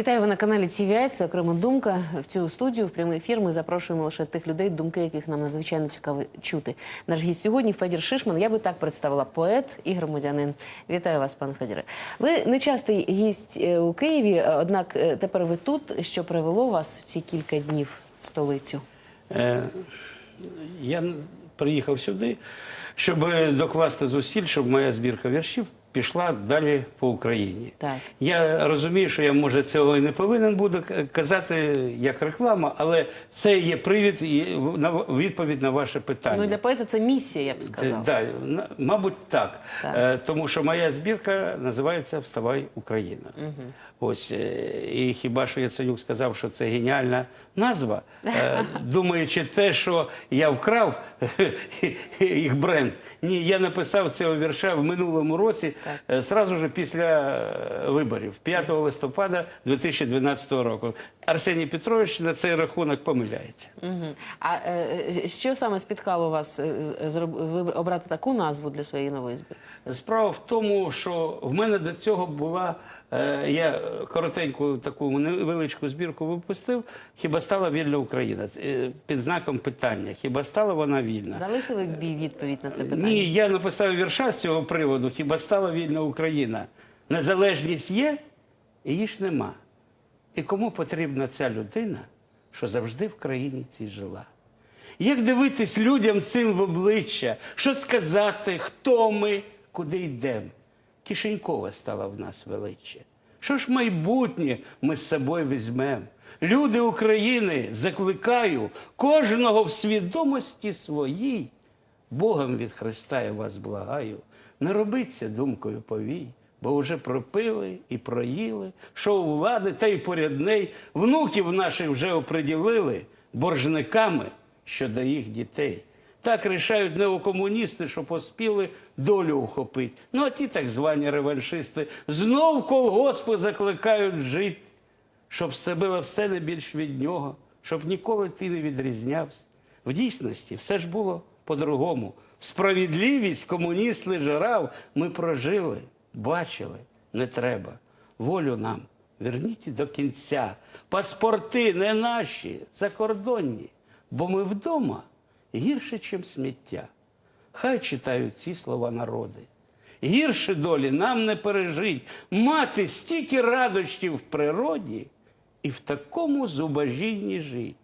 Вітаю ви на каналі TVI, Це окрема думка. В цю студію в прямий ефір ми запрошуємо лише тих людей, думки яких нам надзвичайно цікаво чути. Наш гість сьогодні Федір Шишман. Я би так представила поет і громадянин. Вітаю вас, пане Федіре. Ви нечастий гість е, у Києві, е, однак е, тепер ви тут. Що привело вас ці кілька днів в столицю? Е, Я приїхав сюди, щоб докласти зусиль, щоб моя збірка віршів пішла далі по Україні. Так. Я розумію, що я може цього і не повинен буду казати як реклама, але це є привід і на відповідь на ваше питання. Ну для поета це місія, я б Це, да, мабуть, так. Так. Е, тому що моя збірка називається Вставай Україна. Ось е, і хіба що Яценюк сказав, що це геніальна назва, е, думаючи те, що я вкрав їх бренд. Ні, я написав цього вірша в минулому році, Так. е, ж після виборів, 5 листопада 2012 року. Арсеній Петрович на цей рахунок помиляється. А що саме спіткало вас обрати таку назву для своєї нової збірки? Справа в тому, що в мене до цього була. Я коротеньку таку невеличку збірку випустив. Хіба стала вільна Україна? Е, Під знаком питання. Хіба стала вона вільна? Дали ви відповідь на це питання? Ні, я написав вірша з цього приводу. Хіба стала вільна Україна? Незалежність є, і її ж нема. І кому потрібна ця людина, що завжди в країні цій жила? Як дивитись людям цим в обличчя, що сказати, хто ми, куди йдемо? Кишенькова стала в нас величчя. Що ж майбутнє ми з собою візьмемо? Люди України, закликаю кожного в свідомості своїй. Богом від Христа я вас благаю, не робиться думкою повій, бо вже пропили і проїли, що у влади та й поряд неї внуків наших вже оприділили боржниками щодо їх дітей. Так рішають неокомуністи, що поспіли долю ухопить. Ну а ті так звані реваншисти знов колгоспи закликають жити щоб все було все не більш від нього, щоб ніколи ти не відрізнявся. В дійсності все ж було по-другому. Справедливість комуніст лежарав, ми прожили, бачили, не треба. Волю нам верніть до кінця. Паспорти не наші, закордонні, бо ми вдома гірше, чим сміття. Хай читають ці слова народи. Гірше долі нам не пережить. Мати стільки радощів в природі і в такому зубожінні жить.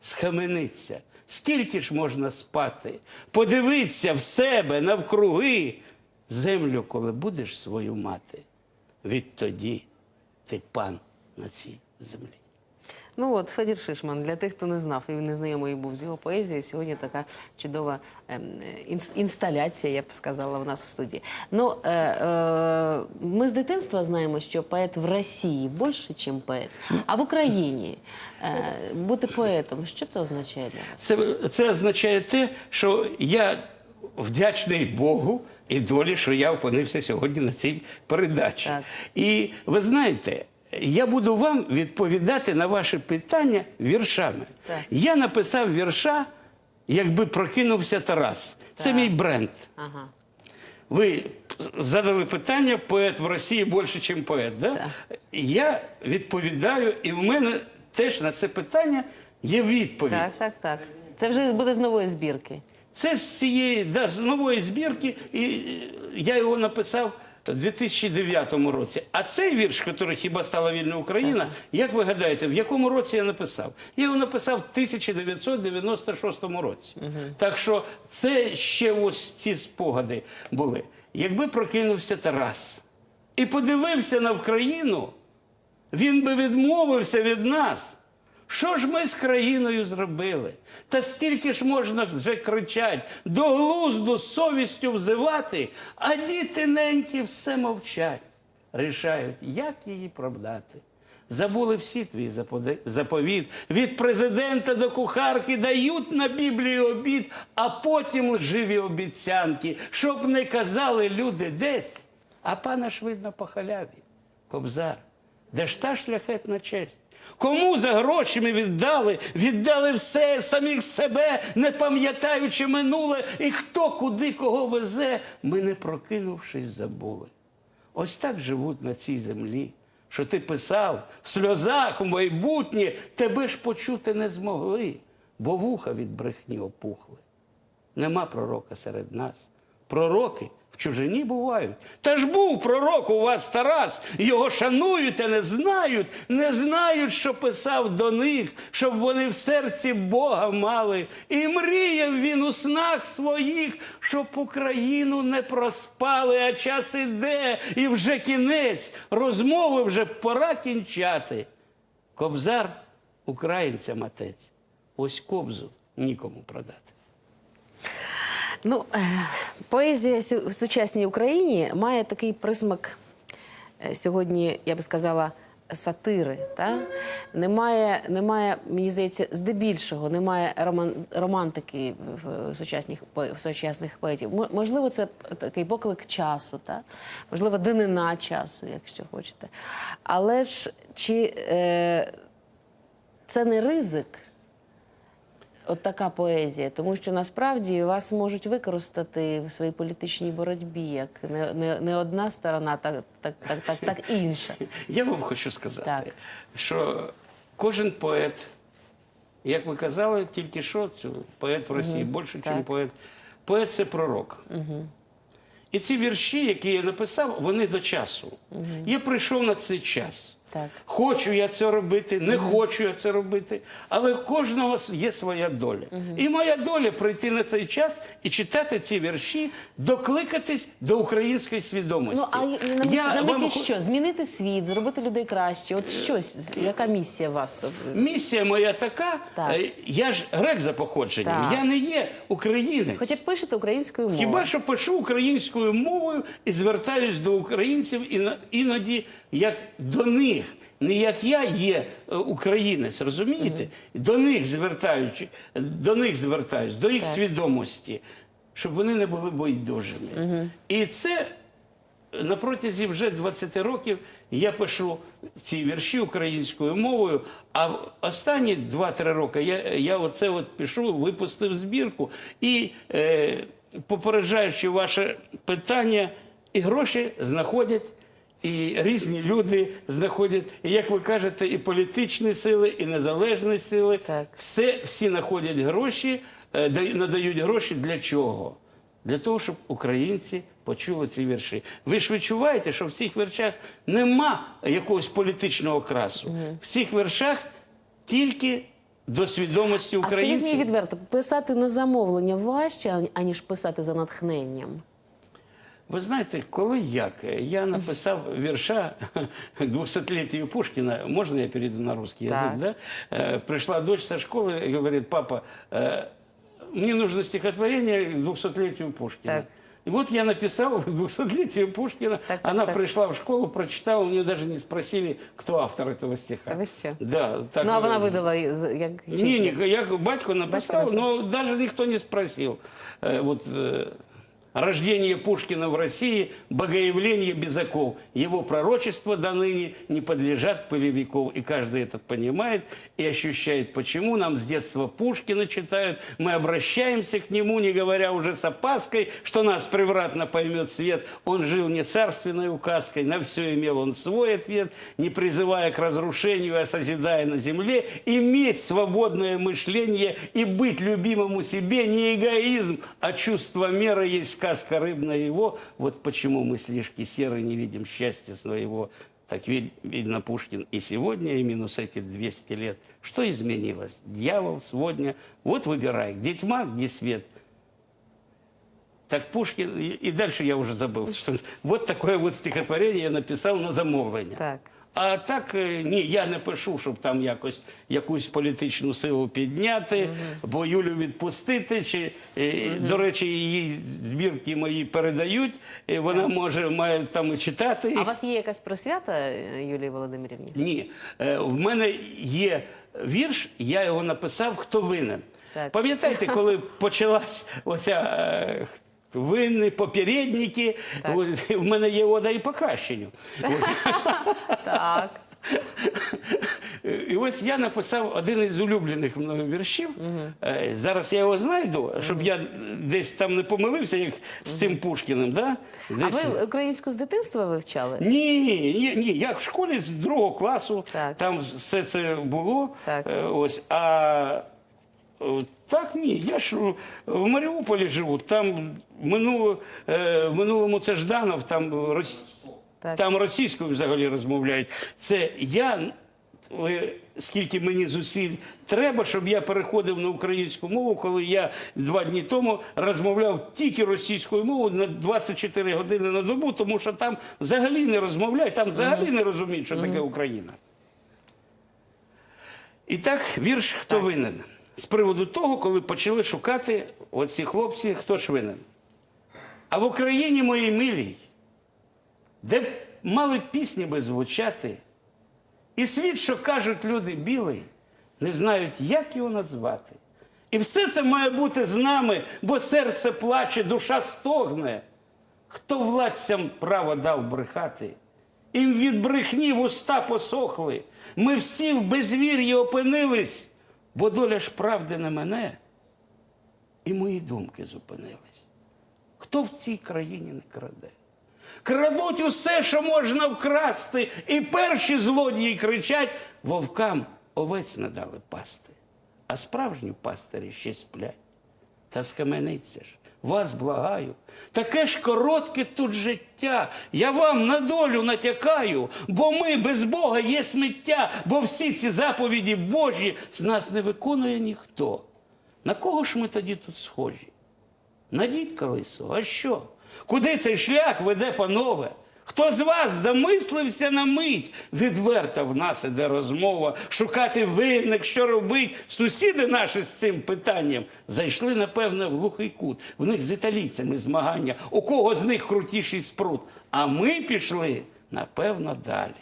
Схамениться, скільки ж можна спати, подивиться в себе навкруги. Землю, коли будеш свою мати, відтоді ти пан на цій землі. Ну от Федір Шишман, для тих, хто не знав і не знайомий був з його поезією, сьогодні така чудова ем, інсталяція, я б сказала, у нас в студії. Ну, е, е, ми з дитинства знаємо, що поет в Росії більше, ніж поет. А в Україні е, бути поетом, що це означає для вас? Це, це означає те, що я вдячний Богу і долі, що я опинився сьогодні на цій передачі. Так. І ви знаєте, я буду вам відповідати на ваші питання віршами. Так. Я написав вірша, якби прокинувся Тарас. Це Так. мій бренд. Ага. Ви задали питання, поет в Росії більше, ніж поет. Да? Так. Я відповідаю, і в мене теж на це питання є відповідь. Так, так, так. Це вже буде з нової збірки. Це з цієї да, з нової збірки, і я його написав у 2009 році. А цей вірш, який хіба стала вільна Україна, як ви гадаєте, в якому році я написав? Я його написав в 1996 році. Так що це ще ось ці спогади були. Якби прокинувся Тарас і подивився на Вкраїну, він би відмовився від нас. Що ж ми з країною зробили? Та стільки ж можна вже кричать, до глузду з совістю взивати, а діти ненькі все мовчать, рішають, як її продати. Забули всі твій заповіт. Від президента до кухарки дають на Біблію обід, а потім лживі обіцянки, щоб не казали люди десь, а пана ж видно по халяві. Кобзар. Де ж та шляхетна честь? Кому за гроші ми віддали? Віддали все, самих себе, не пам'ятаючи минуле, і хто куди кого везе, ми не прокинувшись забули. Ось так живуть на цій землі що ти писав в сльозах в майбутнє, тебе ж почути не змогли, бо вуха від брехні опухли. Нема пророка серед нас. Пророки в чужині бувають. Та ж був пророк у вас Тарас, його шанують, а не знають, не знають, що писав до них, щоб вони в серці Бога мали. І мріяв він у снах своїх, щоб Україну не проспали, а час іде, і вже кінець. Розмови вже пора кінчати. Кобзар українцям отець. Ось кобзу нікому продати. Ну, е, поезія в сучасній Україні має такий присмак е, сьогодні, я би сказала, сатири. Та? Немає, немає, мені здається, здебільшого немає роман, романтики в, сучасних, в сучасних поетів. Можливо, це такий поклик часу, та? можливо, данина часу, якщо хочете. Але ж чи е, це не ризик? От така поезія, тому що насправді вас можуть використати в своїй політичній боротьбі, як не, не, не одна сторона, так, так, так, так, так інша. Я вам хочу сказати, Так. що кожен поет, як ви казали, тільки що поет в Росії більше, ніж поет. Поет це пророк. І ці вірші, які я написав, вони до часу. Я прийшов на цей час. Так. Хочу я це робити, не хочу я це робити, але у кожного є своя доля. І моя доля прийти на цей час і читати ці вірші, докликатись до української свідомості. Ну а на, Я на меті хо- що? Змінити світ, зробити людей краще. От щось, яка місія у вас? Місія моя така, Так. е, я ж грек за походженням, Так. я не є українець. Хоча пишете українською мовою. Хіба що пишу українською мовою і звертаюсь до українців іно- іноді як до них. Не як я є е, українець, розумієте? До них звертаючи, до них звертаюсь, до їх Так. свідомості, щоб вони не були байдужими. І це на протязі вже 20 років я пишу ці вірші українською мовою. А останні 2-3 роки я, я оце от пишу, випустив збірку. І е, попереджаючи ваше питання, і гроші знаходять. І різні люди знаходять, і як ви кажете, і політичні сили, і незалежні сили. Так. Все, всі знаходять гроші, е, надають гроші для чого? Для того, щоб українці почули ці вірші. Ви ж відчуваєте, що в цих віршах нема якогось політичного красу. В цих віршах тільки до свідомості А скажіть мені відверто, писати на замовлення важче, аніж писати за натхненням. Ви знаєте, коли як? Я написав вірша 200-летию Пушкина, можно я перейду на русский язык, Так. да? Э, Пришла дочь со школы и говорит, папа, э, мне нужно стихотворение к 200-летию Пушкина. Так. И вот я написал к 200-летию Пушкина, Так, так, она так. пришла в школу, прочитала, у нее даже не спросили, кто автор этого стиха. Та ви що? Да, так, ну, а вона э, видала з- як не, не, я батько написал, Батько но даже никто не спросил. Э, вот э, рождение Пушкина в России, богоявление Безаков, его пророчества до ныне не подлежат пыли веков. И каждый этот понимает и ощущает, почему нам с детства Пушкина читают. Мы обращаемся к нему, не говоря уже с опаской, что нас превратно поймет свет. Он жил не царственной указкой, на все имел он свой ответ, не призывая к разрушению, а созидая на земле, иметь свободное мышление и быть любимому себе не эгоизм, а чувство меры есть сказка рыбная его. Вот почему мы слишком серы не видим счастья своего. Так вид- видно Пушкин и сегодня, и минус эти 200 лет. Что изменилось? Дьявол, сегодня. Вот выбирай, где тьма, где свет. Так Пушкин, и, дальше я уже забыл, что вот такое вот стихотворение я написав на замовлення. Так. А так е, ні, я не пишу, щоб там якось якусь політичну силу підняти, бо Юлю відпустити. Чи е, до речі, її збірки мої передають. і Вона може має там і читати. А у вас є якась присвята е, Юлії Володимирівні? Ні, в мене є вірш, я його написав Хто винен. Так. Пам'ятаєте, коли почалась оця винні попередники, в мене є ода і покращенню. От, Так. І ось я написав один із улюблених мною віршів. Е, Зараз я його знайду, щоб я десь там не помилився, як з цим Пушкіним. Да? А ви українську з дитинства вивчали? Ні, ні, ні. Я в школі з другого класу, Так. там все це було. Так. Е, Ось, а так ні. Я ж в Маріуполі живу, там минуло, е, в минулому це Жданов, там, рос- Так. там російською взагалі розмовляють. Це я. е, Скільки мені зусиль треба, щоб я переходив на українську мову, коли я два дні тому розмовляв тільки російською мовою на 24 години на добу, тому що там взагалі не розмовляють, там взагалі не розуміють, що таке Україна. І так, вірш хто винен? З приводу того, коли почали шукати оці хлопці, хто ж винен. А в Україні моїй милій, де мали пісні би звучати, і світ, що кажуть люди білий, не знають, як його назвати. І все це має бути з нами, бо серце плаче, душа стогне. Хто владцям право дав брехати? Їм від брехні вуста посохли. Ми всі в безвір'ї опинились, бо доля ж правди не мене. І мої думки зупинились. Хто в цій країні не краде? Крадуть усе, що можна вкрасти, і перші злодії кричать: вовкам овець не дали пасти, а справжні пастирі ще сплять. Та схамениться ж, вас благаю. Таке ж коротке тут життя. Я вам на долю натякаю, бо ми без Бога є сміття, бо всі ці заповіді Божі з нас не виконує ніхто. На кого ж ми тоді тут схожі? На дідка лисого, а що? Куди цей шлях веде, панове? Хто з вас замислився на мить? Відверта в нас іде розмова, шукати винних, що робить. Сусіди наші з цим питанням зайшли, напевне, в глухий кут. В них з італійцями змагання, у кого з них крутіший спрут. А ми пішли, напевно, далі.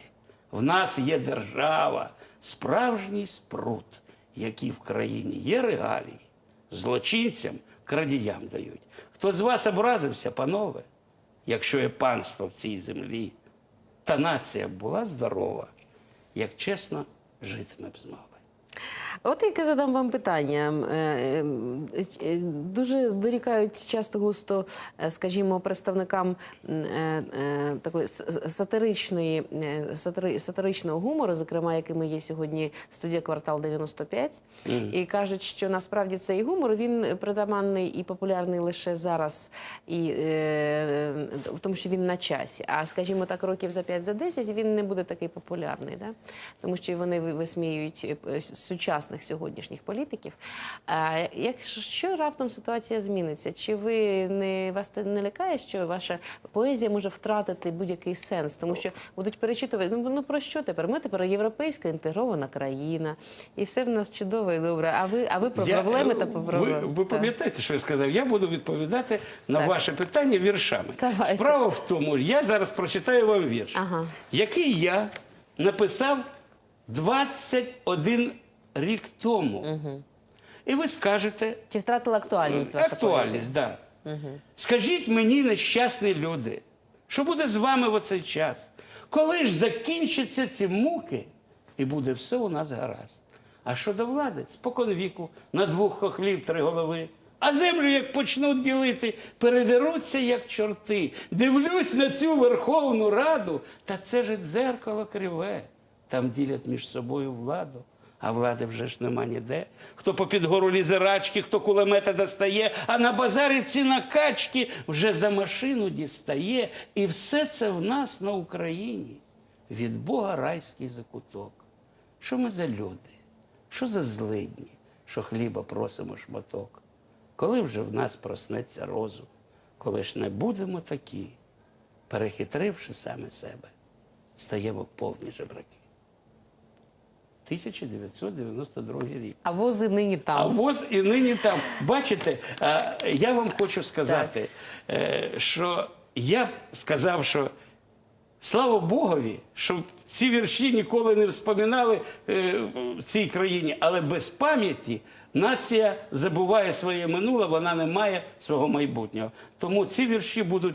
В нас є держава, справжній спрут, які в країні є регалії, злочинцям, крадіям дають. Хто з вас образився, панове, якщо є панство в цій землі, та нація була здорова, як чесно житиме б змогли. От яке задам вам питання. Е, е, е, Дуже дорікають часто густо, скажімо, представникам такої сатиричної, сатири- сатиричного гумору, зокрема, якими є сьогодні студія квартал 95, і кажуть, що насправді цей гумор він притаманний і популярний лише зараз, і в тому, що він на часі. А скажімо так, років за 5 за 10 він не буде такий популярний, да? тому що вони ви- висміюють е, сучасних сьогоднішніх політиків. Якщо раптом ситуація зміниться, чи ви не вас не лякає, що ваша поезія може втратити будь-який сенс, тому що будуть перечитувати, ну, ну про що тепер? Ми тепер європейська інтегрована країна, і все в нас чудово і добре. А ви, а ви про Я- проблеми та ви, про проблеми? ви пам'ятаєте, що я сказав? Я буду відповідати на Так. ваше питання віршами. Давайте. Справа в тому, я зараз прочитаю вам вірш, Ага. який я написав 21 рік тому. І ви скажете, Чи втратила актуальність ваша поезія? Актуальність, так. Да. Скажіть мені, нещасні люди, що буде з вами в оцей час? Коли ж закінчаться ці муки, і буде все у нас гаразд. А що до влади? Спокон віку, на двох хохлів три голови. А землю, як почнуть ділити, передеруться, як чорти. Дивлюсь на цю Верховну Раду, та це ж дзеркало криве. Там ділять між собою владу. А влади вже ж нема ніде. Хто попід гору лізе рачки, хто кулемета достає, а на базарі ці накачки вже за машину дістає. І все це в нас на Україні. Від Бога райський закуток. Що ми за люди? Що за злидні, що хліба просимо шматок? Коли вже в нас проснеться розум, коли ж не будемо такі, перехитривши саме себе, стаємо повні жебраки. 1992 рік. А вози нині там. А воз і нині там. Бачите, е, я вам хочу сказати, е, що я б сказав, що слава Богові, що ці вірші ніколи не вспоминали е, в цій країні, але без пам'яті нація забуває своє минуле, вона не має свого майбутнього. Тому ці вірші будуть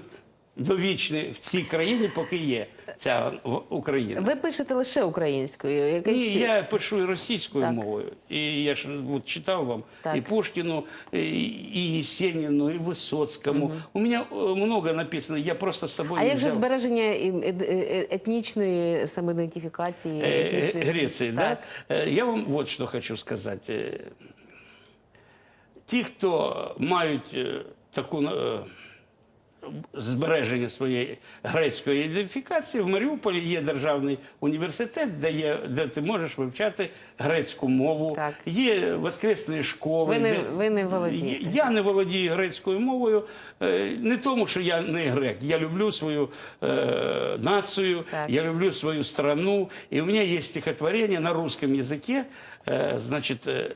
довічний в цій країні, поки є ця в- Україна. Ви пишете лише українською. Якесь... Ні, я пишу і російською Так. мовою. І я ж от, читав вам Так. і Пушкіну, і, і Єсеніну, і Висоцькому. У мене е, много написано, я просто з собою А не як же взяв. збереження і- е- е- етнічної самоідентифікації? Э, етнічної- э, Греции, да? Так. Э, Я вам вот что хочу сказать. Э, Ті, хто мають е, таку е, збереження своєї грецької ідентифікації, в Маріуполі є державний університет, де, є, де ти можеш вивчати грецьку мову. Так. Є воскресні школи. Ви не- де- ви не володієте. Я не володію грецькою мовою. е, Не тому, що я не грек. Я люблю свою е, націю, Так. я люблю свою страну. И у меня есть стихотворение на русском языке. Э, Значит, э,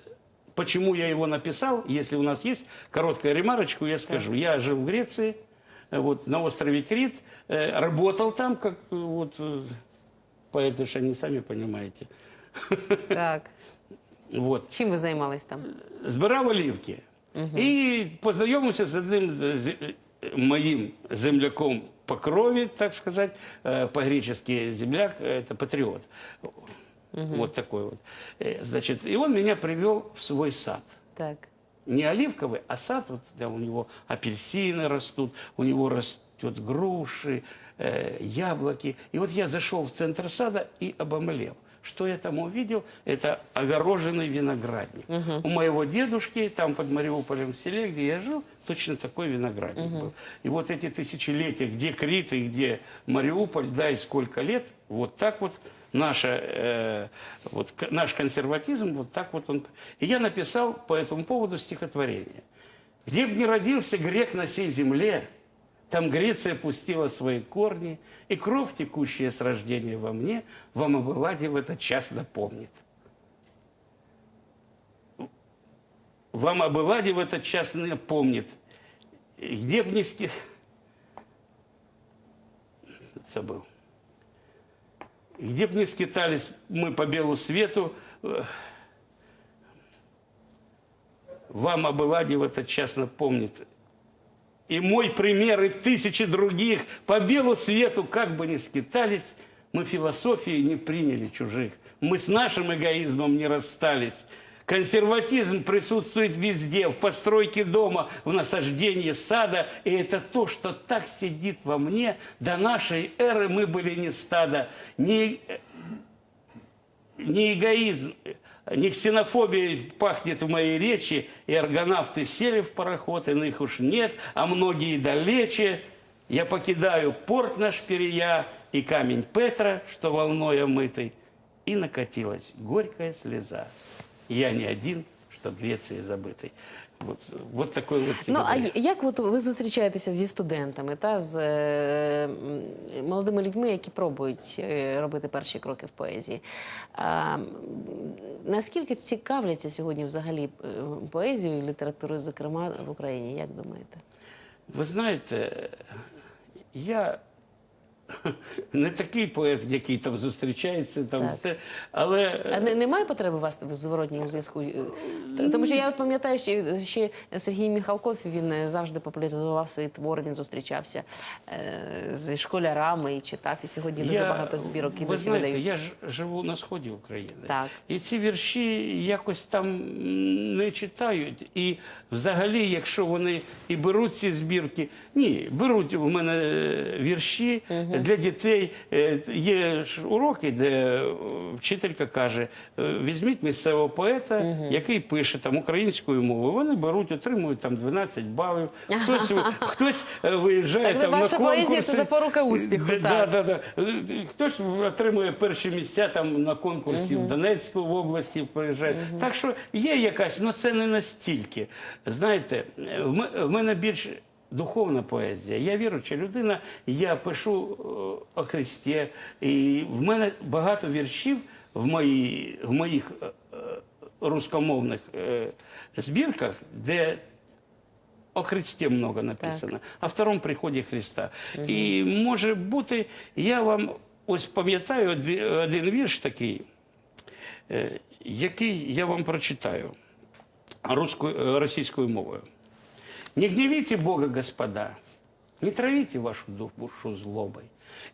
почему я его написал? Если у нас есть короткая ремарочку, я скажу. Я жил в Греции, э, вот, на острове Крит, э, работал там, как э, вот, э, поэты же они сами понимаете. так. Вот. Чим ви займались там? збирав олівки. І познайомився з одним з е, моїм земляком по крові, так сказати, е, по-гречески земляк, е, це патріот. Вот такой вот. Э, Значит, и он меня привел в свой сад. Так. Не оливковый, а сад, вот, где у него апельсины растут, у него растет груши, э, яблоки. И вот я зашел в центр сада и обомлел. Что я там увидел? Это огороженный виноградник. У моего дедушки, там под Мариуполем в селе, где я жил, точно такой виноградник был. И вот эти тысячелетия, где Крит и где Мариуполь, да, и сколько лет, вот так вот наша, э, вот, наш консерватизм, вот так вот он... И я написал по этому поводу стихотворение. «Где б ни родился грек на сей земле, там Греция пустила свои корни, и кровь, текущая с рождения во мне, вам об Элладе в этот час напомнит». Вам об Элладе в этот час напомнит. Где б ни. Забыл. Где бы ни скитались мы по белу свету, э, вам об Элладе в этот час напомнит. И мой пример, и тысячи других по белу свету, как бы ни скитались, мы философии не приняли чужих. Мы с нашим эгоизмом не расстались. Консерватизм присутствует везде, в постройке дома, в насаждении сада. И это то, что так сидит во мне. До нашей эры мы были не стадо, не не эгоизм, не ксенофобия пахнет в моей речи, и аргонавты сели в пароход, иных уж нет, а многие далече. Я покидаю порт наш Перея и камень Петра, что волной омытый, и накатилась горькая слеза. Я не один, что Греции забытый. Вот, вот такой вот Ну, а як от ви зустрічаєтеся зі студентами та з е, молодими людьми, які пробують е, робити перші кроки в поезії? А, наскільки цікавляться сьогодні взагалі е, поезією і літературою, зокрема в Україні? Як думаєте? Ви знаєте, я не такий поет, який там зустрічається, там Так. все, але А не, немає потреби у вас в зворотньому зв'язку? Е, Тому що я от пам'ятаю, що ще Сергій Міхалков він е, завжди популяризував свої твори, він зустрічався е, зі школярами і читав. І сьогодні дуже багато збірок і ви досі знаєте, видають. я ж живу на сході України. Так. І ці вірші якось там не читають. І взагалі, якщо вони і беруть ці збірки, ні, беруть у мене е, вірші для дітей. Е, Є ж уроки, де е, вчителька каже: е, візьміть місцевого поета, який пише там українською мовою. Вони беруть, отримують там 12 балів. Хтось, хтось е, виїжджає Так, там на конкурси. це запорука успіху, Да, да, да. Хтось отримує перші місця там на конкурсі в Донецьку в області приїжджає. Так що є якась, але це не настільки. Знаєте, в мене більш духовна поезія. Я віруюча людина, я пишу е, о Христі. І в мене багато віршів в, мої, в моїх е, е, рускомовних збірках, де о Христі много написано, о втором приході Христа. І може бути, я вам ось пам'ятаю один вірш такий, який я вам прочитаю російською мовою. Не гневите Бога, господа, Не травите вашу душу злобой,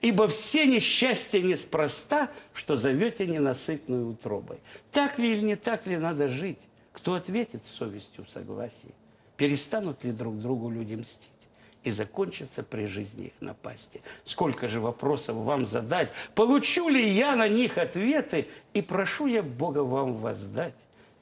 ибо все несчастья неспроста, что зовете ненасытную утробой. Так ли или не так ли надо жить? Кто ответит совестью в согласии? Перестанут ли друг другу люди мстить? И закончится при жизни их напасти. Сколько же вопросов вам задать? Получу ли я на них ответы? И прошу я Бога вам воздать.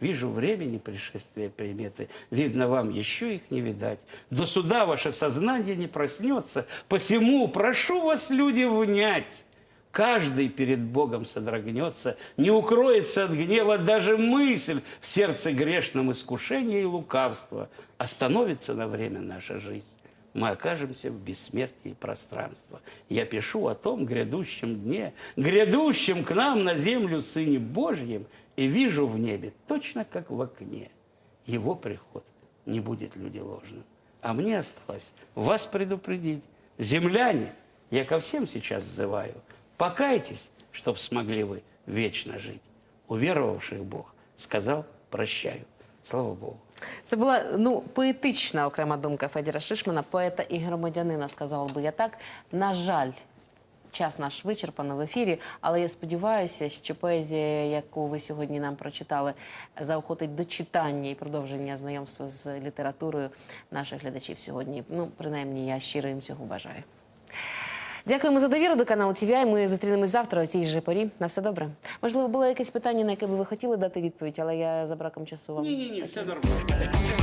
Вижу времени пришествия приметы, видно вам еще их не видать. До суда ваше сознание не проснется, посему прошу вас, люди, внять. Каждый перед Богом содрогнется, не укроется от гнева даже мысль в сердце грешном искушения и лукавства. Остановится на время наша жизнь. Мы окажемся в бессмертии пространства. Я пишу о том грядущем дне, грядущем к нам на землю Сыне Божьем, и вижу в небе, точно как в окне, его приход не будет люди ложным. А мне осталось вас предупредить. Земляне, я ко всем сейчас взываю, покайтесь, чтоб смогли вы вечно жить. Уверовавших Бог сказал прощаю. Слава Богу. Це була ну поетична окрема думка Федіра Шишмана, поета і громадянина, сказала би я так. На жаль, час наш вичерпано в ефірі, але я сподіваюся, що поезія, яку ви сьогодні нам прочитали, заохотить до читання і продовження знайомства з літературою наших глядачів сьогодні. Ну, принаймні, я щиро їм цього бажаю. Дякуємо за довіру до каналу TVI. Ми зустрінемось завтра о цій же порі. На все добре. Можливо, було якесь питання, на яке би ви хотіли дати відповідь, але я за браком часу вам Ні-ні-ні, все нормально.